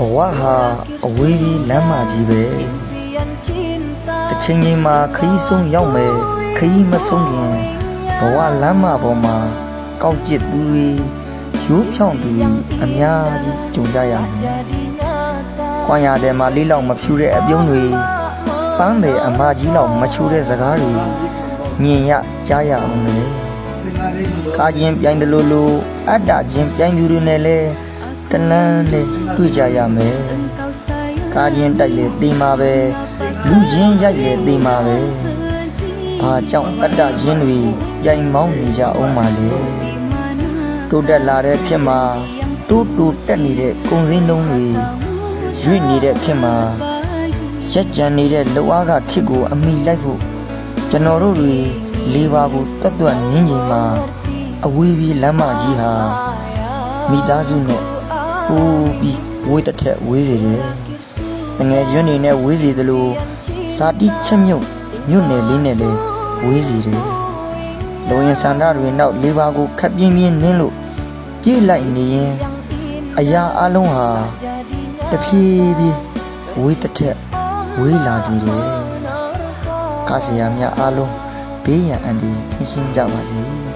ဘဝဟာအဝေးကြီးလမ်းမကြီးပဲတစ်ချိန်ချိန်မှာခရီးဆုံးရောက်မယ်ခရီးမဆုံးခင်ဘဝလမ်းမပေါ်မှာကောက်ကျစ်သူတွေရိုးဖြောင်းသူတွေအများကြီးကြုံကြရမယ်။ခွန်ရတဲ့မှာလေးလောက်မဖြူတဲ့အပြုံးတွေပန်းတယ်အမကြီးလောက်မချူတဲ့စကားတွေမြင်ရကြားရအောင်လေ။ကာချင်းပြိုင်တယ်လို့လို့အတ္တချင်းပြိုင်သူတွေနဲ့လဲ တလန်းနဲ့တွေ့ကြရမယ်။ကာချင်းတိုက်လေတေးမှာပဲလူချင်းရိုက်လေတေးမှာပဲ။ဘာကြောင့်အတ္တချင်းတွေပြိုင်မောင်းနေကြအောင်ပါလေ။တိုးတက်လာတဲ့ခေတ်မှာတိုးတိုးတက်နေတဲ့ကုံစင်းနှုံးတွေရွေ့နေတဲ့ခေတ်မှာရက်ကြံနေတဲ့လောအားကခေတ်ကိုအမိလိုက်ဖို့ကျွန်တော်တို့တွေလေးပါးကိုတွတ်တွတ်နင်းချိန်မှာအဝေးပြေးလမ်းမကြီးဟာမိသားစုနဲ့ ဟိုးပြီးဝေးတစ်ထက်ဝေးစေတယ်။ငယ်ကျွန်းနေနဲ့ဝေးစေသလိုစာတိချက်မြုပ်မြုပ်နယ်လေးနဲ့လည်းဝေးစေတယ်။လိုရင်ဆန္ဒတွေနောက်လေးပါးကိုခပ်ပြင်းပြင်းနင်းလို့ပြေးလိုက်နေရင်အရာအလုံးဟာတဖြည်းဖြည်းဝေးတစ်ထက်ဝေးလာစေတယ်။ကားစရာများအလုံးဘေးရန်အန္တရာယ်ရှင်းကြပါစေ။